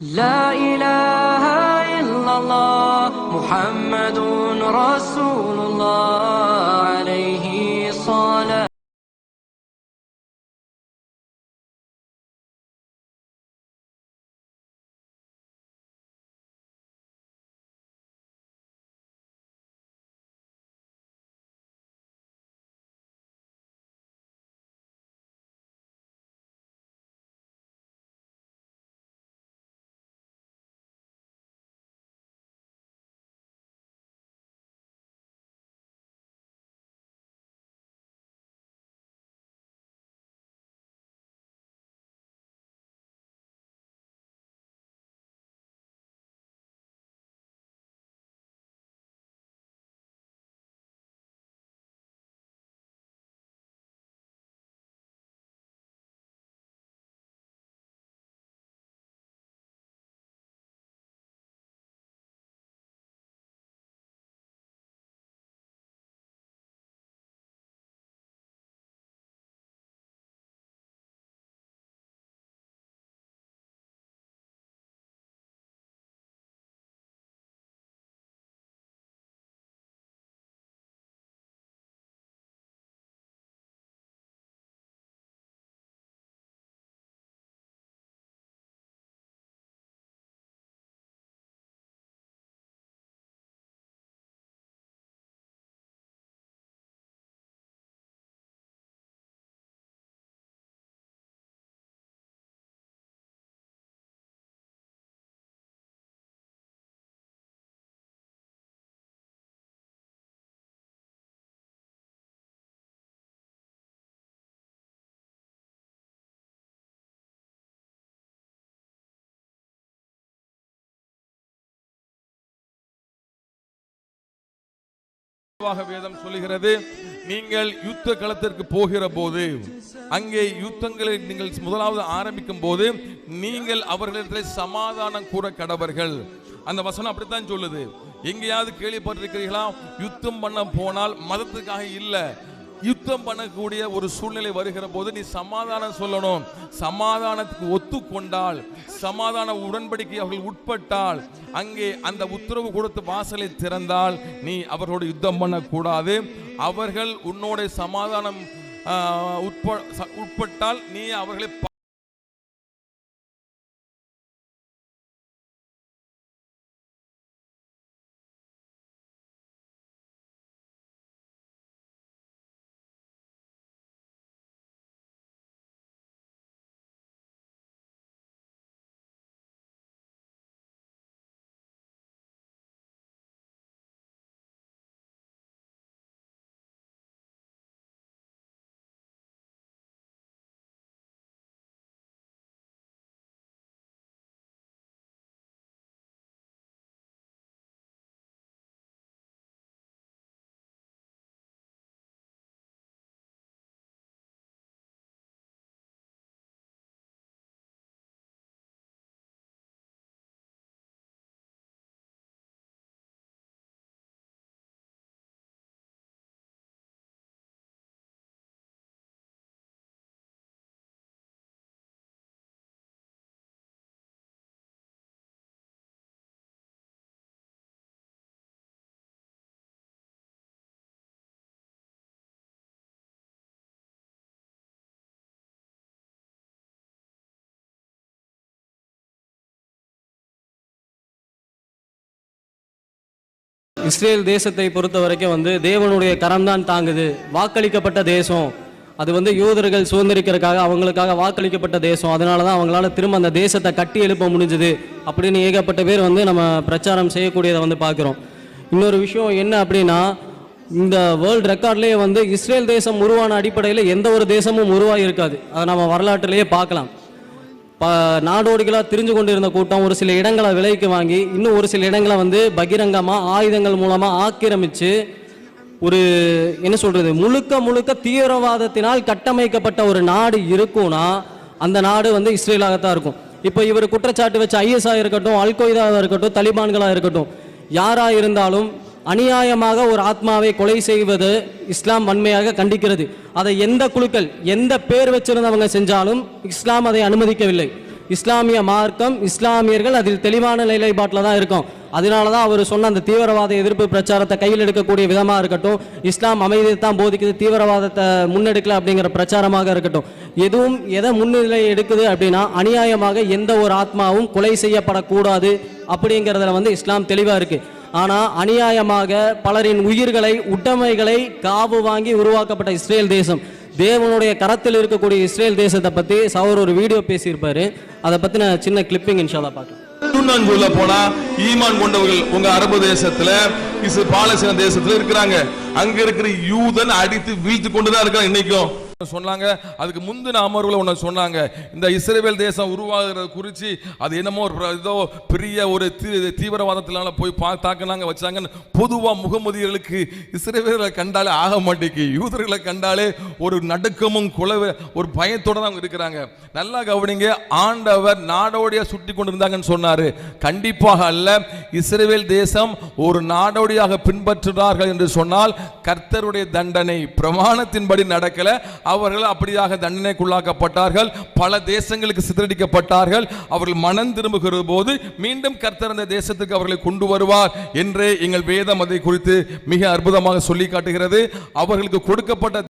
لا إله إلا الله محمد رسول الله عليه صلاة வேதம் சொல்லுகிறது நீங்கள் யுத்த களத்திற்கு போகிற போது அங்கே யுத்தங்களை நீங்கள் முதலாவது ஆரம்பிக்கும் போது நீங்கள் அவர்களிடத்தில் சமாதானம் கூற கடவர்கள். அந்த வசனம் அப்படித்தான் சொல்லுது. எங்கேயாவது கேள்விப்பட்டிருக்கிறீர்களா? யுத்தம் பண்ண போனால் மதத்துக்காக இல்லை. யுத்தம் பண்ணக்கூடிய ஒரு சூழ்நிலை வருகிற போது நீ சமாதானம் சொல்லணும். சமாதானத்துக்கு ஒத்துக்கொண்டால் சமாதான உடன்படிக்கை அவர்கள் உட்பட்டால் அங்கே அந்த உத்தரவு கொடுத்து வாசலை திறந்தால் நீ அவர்களோடு யுத்தம் பண்ணக்கூடாது. அவர்கள் உன்னோட சமாதானம் உட்ப- உட்பட்டால் நீ அவர்களை இஸ்ரேல் தேசத்தை பொறுத்த வரைக்கும் வந்து தேவனுடைய கரம்தான் தாங்குது. வாக்களிக்கப்பட்ட தேசம். அது வந்து யூதர்கள் சுதந்திரிக்கிறதுக்காக அவங்களுக்காக வாக்களிக்கப்பட்ட தேசம். அதனால தான் அவங்களால திரும்ப அந்த தேசத்தை கட்டி எழுப்ப முடிஞ்சுது அப்படின்னு ஏகப்பட்ட பேர் வந்து நம்ம பிரச்சாரம் செய்யக்கூடியதை வந்து பார்க்குறோம். இன்னொரு விஷயம் என்ன அப்படின்னா இந்த வேர்ல்டு ரெக்கார்ட்லேயே வந்து இஸ்ரேல் தேசம் உருவான அடிப்படையில் எந்த ஒரு தேசமும் உருவாகி இருக்காது அதை நம்ம வரலாற்றுலேயே பார்க்கலாம். ப நாடோடிகளாக திரிஞ்சு கொண்டிருந்த கூட்டம் ஒரு சில இடங்களை விலைக்கு வாங்கி இன்னும் ஒரு சில இடங்களை வந்து பகிரங்கமாக ஆயுதங்கள் மூலமாக ஆக்கிரமித்து ஒரு என்ன சொல்கிறது முழுக்க முழுக்க தீவிரவாதத்தினால் கட்டமைக்கப்பட்ட ஒரு நாடு இருக்கும்னா அந்த நாடு வந்து இஸ்ரேலாகத்தான் இருக்கும். இப்போ இவர் குற்றச்சாட்டு வச்சு ஐஎஸ்ஆ இருக்கட்டும் அல்கொய்தாவாக இருக்கட்டும் தலிபான்களாக இருக்கட்டும் யாராக இருந்தாலும் அநியாயமாக ஒரு ஆத்மாவை கொலை செய்வது இஸ்லாம் வன்மையாக கண்டிக்கிறது. அதை எந்த குழுக்கள் எந்த பேர் வச்சிருந்தவங்க செஞ்சாலும் இஸ்லாம் அதை அனுமதிக்கவில்லை. இஸ்லாமிய மார்க்கம் இஸ்லாமியர்கள் அதில் தெளிவான நிலைப்பாட்டில் தான் இருக்கும். அதனால தான் அவர் சொன்ன அந்த தீவிரவாத எதிர்ப்பு பிரச்சாரத்தை கையில் எடுக்கக்கூடிய விதமாக இருக்கட்டும் இஸ்லாம் அமைதியை தான் போதிக்குது தீவிரவாதத்தை முன்னெடுக்கல அப்படிங்கிற பிரச்சாரமாக இருக்கட்டும். எதுவும் எதை முன்னிலை எடுக்குது அப்படின்னா அநியாயமாக எந்த ஒரு ஆத்மாவும் கொலை செய்யப்படக்கூடாது அப்படிங்கிறதுல வந்து இஸ்லாம் தெளிவாக இருக்கு. ஆனால் அநியாயமாக பலரின் உயிர்களை உடைமைகளை காவு வாங்கி உருவாக்கப்பட்ட இஸ்ரேல் தேசம். தேவனுடைய கரத்தில் இருக்கக்கூடிய இஸ்ரேல் தேசத்தை பற்றி சவர் ஒரு வீடியோ பேசியிருப்பாரு. அதை பற்றின சின்ன கிளிப்பிங் இன்ஷாலா பார்க்கலாம். இன்னும் சொல்ல போனா ஈமான் கொண்டவர்கள் உங்க அரபு தேசத்துல இஸ் பாலஸ்தீன தேசத்துல இருக்கிறாங்க. அங்க இருக்கிற யூதன் அடித்து வீழ்த்து கொண்டுதான் இருக்காங்க இன்னைக்கும். சொன்னாங்க. அதுக்கு முந்தின அமர்வுல ஒன்று சொன்னாங்க. இந்த இஸ்ரேல் தேசம் உருவாகிறது குறித்து அது என்னமோ ஒரு ஏதோ பெரிய ஒரு தீ- தீவிரவாதத்தினால போய் பா தாக்குனாங்க வச்சாங்கன்னு பொதுவாக முகமதியர்களுக்கு இஸ்ரேலை கண்டாலே ஆக மாட்டேங்கு யூதர்களை கண்டாலே ஒரு நடுக்கமும் குலவ ஒரு பயத்தோடு தான் அவங்க இருக்கிறாங்க. நல்லா கவனிங்க ஆண்டவர் நாடோடியாக சுட்டி இருந்தாங்கன்னு சொன்னார். கண்டிப்பாக அல்ல இஸ்ரேல் தேசம் ஒரு நாடோடியாக பின்பற்றுகிறார்கள் என்று சொன்னால் கர்த்தருடைய தண்டனை பிரமாணத்தின்படி நடக்கலை. அவர்கள் அப்படியாக தண்டனைக்குள்ளாக்கப்பட்டார்கள். பல தேசங்களுக்கு சிதறடிக்கப்பட்டார்கள். அவர்கள் மனம் திரும்புகிற போது மீண்டும் கர்த்தர் அந்த தேசத்துக்கு அவர்களை கொண்டு வருவார் என்றே எங்கள் வேதம் அதை குறித்து மிக அற்புதமாக சொல்லி காட்டுகிறது அவர்களுக்கு கொடுக்கப்பட்ட